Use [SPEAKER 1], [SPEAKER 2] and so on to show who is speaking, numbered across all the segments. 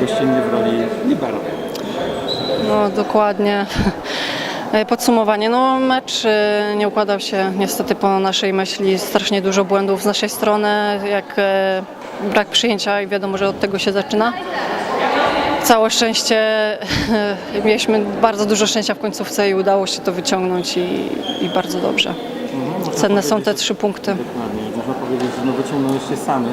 [SPEAKER 1] gościnny w roli libero.
[SPEAKER 2] No dokładnie. E, Podsumowanie. No mecz e, nie układał się niestety po naszej myśli. Strasznie dużo błędów z naszej strony, jak e, brak przyjęcia i wiadomo, że od tego się zaczyna. Całe szczęście, mieliśmy bardzo dużo szczęścia w końcówce i udało się to wyciągnąć i, i bardzo dobrze. Cenne są te trzy punkty.
[SPEAKER 1] Można powiedzieć, że no wyciągnąłeś się samy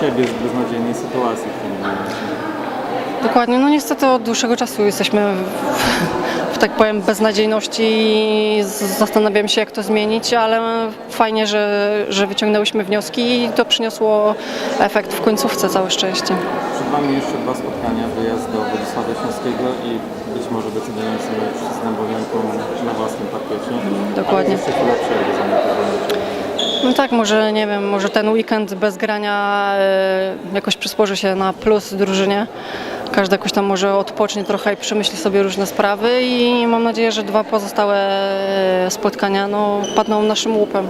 [SPEAKER 1] siebie z beznadziejnej sytuacji. w.
[SPEAKER 2] Dokładnie, no niestety od dłuższego czasu jesteśmy w, w tak powiem beznadziejności i z- zastanawiamy się jak to zmienić, ale fajnie, że, że wyciągnęłyśmy wnioski i to przyniosło efekt w końcówce, całe szczęście.
[SPEAKER 1] Przed Wami jeszcze dwa spotkania, wyjazd do Władysława Śląskiego i być może decydujący mecz z Dębowianką na własnym parkiecie.
[SPEAKER 2] Dokładnie.
[SPEAKER 1] Ale jeszcze chwila przerwy zanim to będzie.
[SPEAKER 2] No tak, może nie wiem, może ten weekend bez grania e, jakoś przysporzy się na plus drużynie. Każdy jakoś tam może odpocznie trochę i przemyśli sobie różne sprawy i mam nadzieję, że dwa pozostałe e, spotkania no, padną naszym łupem.